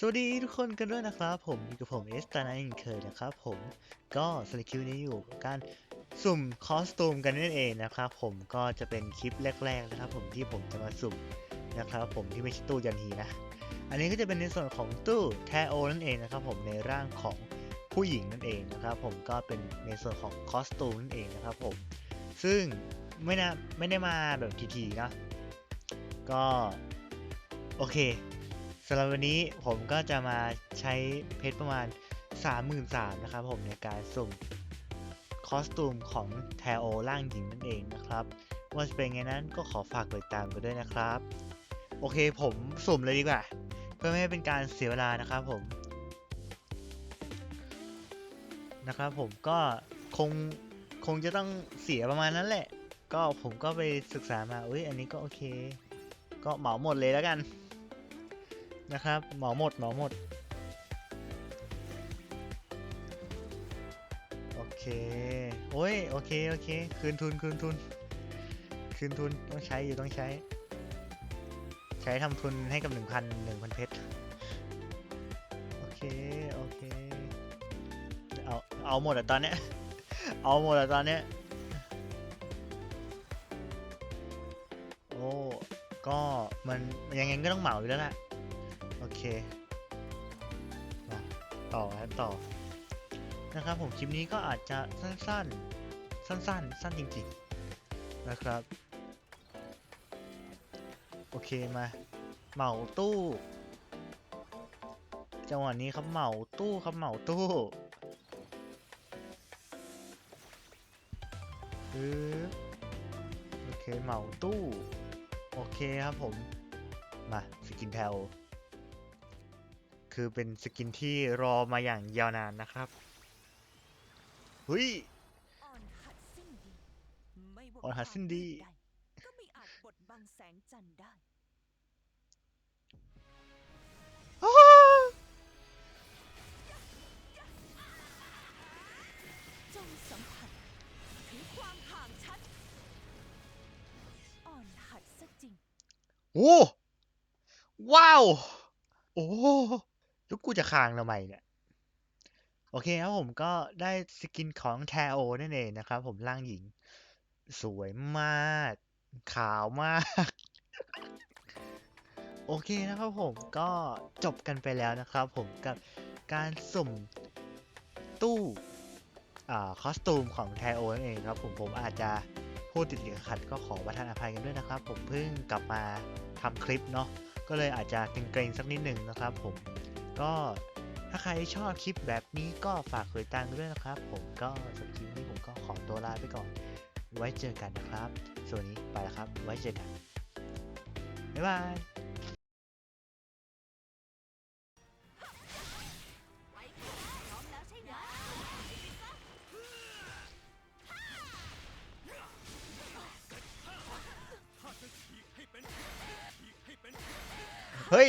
สวัสดีทุกคนกันด้วยนะครับผมอยู่กับผมเอสตานาอินเคยนะครับผมก็สำหรับคลิปนี้อยู่การสุ่มคอสตูมกันนั่นเองนะครับผมก็จะเป็นคลิปแรกๆนะครับผมที่ผมจะมาสุ่มนะครับผมที่ไม่ใช่ตู้ยันฮีนะ อันนี้ก็จะเป็นในส่วนของตู้แทโอนั่นเองนะครับผมในร่างของผู้หญิงนั่นเองนะครับผมก็เป็นในส่วนของคอสตูมนั่นเองนะครับผมซึ่งไม่นะไม่ได้มาแบบทีๆนะก็โอเค สำหรับวันนี้ผมก็จะมาใช้เพชรประมาณ 33,000นะครับผมในการสุ่มคอสตูมของแทโอร่างหญิงนั่นเองนะครับ ว่าจะเป็นไงนั้นก็ขอฝากติดตามกันด้วยนะครับ โอเคผมสุ่มเลยดีกว่า เพื่อไม่ให้เป็นการเสียเวลานะครับผม นะครับผมก็คงคงจะต้องเสียประมาณนั้นแหละ ก็ผมก็ไปศึกษามาอุ้ยอันนี้ก็โอเค ก็เหมาหมดเลยแล้วกัน นะครับ หมาหมดหมาหมด โอเค โอ้ย โอเค โอเค คืนทุน คืนทุน คืนทุน ต้องใช้อยู่ต้องใช้ ใช้ทำทุนให้กับ1,000 1,000เพชร โอเค โอเค เอา เอาหมดอะตอนเนี้ย เอาหมดอะตอนเนี้ยโอ้ก็มันยังไงก็ต้องเหมาอยู่แล้วแหละ โอเคมาต่อครับต่อนะครับผมคลิปนี้ก็อาจจะสั้นๆ สั้นๆ สั้นจริงๆนะครับ โอเคมาเหมาตู้จังหวะนี้ครับเหมาตู้ครับเหมาตู้ปึ๊บโอเคเหมาตู้ โอเคครับผม มาสกินแทล คือเป็นสกินที่รอมาอย่างยาวนานนะครับเฮ้ยอ่อนหัดสิ้นดีไม่ว่าอ่อนหัดสิ้นดีความมืดใก็ไม่อาจบดบังแสงจันทร์ได้อ้าจงสัมผัสถึงความห่างชัดอ่อนหัดซะจริงโอ้ว้าว โอ้แล้วกูจะคางทำไมเนี่ย โอเคครับผมก็ได้สกินของแทโอนั่นเองนะครับผมร่างหญิง สวยมาก ขาวมาก โอเคนะครับผมก็จบกันไปแล้วนะครับผมกับการสุ่มตู้อ่าคอสตูมของไทโอนั่นเองครับผมผมอาจจะพูดติดขัดก็ขอประทานอภัยกันด้วยนะครับ ผมเพิ่งกลับมาทำคลิปเนาะก็เลยอาจจะเกรงๆสักนิดหนึ่งนะครับผม ก็ถ้าใครชอบคลิปแบบนี้ก็ฝากกดติดตามกันด้วยนะครับ ผมก็สำหรับคลิปนี้ผมก็ขอตัวลาไปก่อน ไว้เจอกันนะครับ ส่วนนี้ไปแล้วครับ ไว้เจอกัน บ๊ายบายเฮ้ย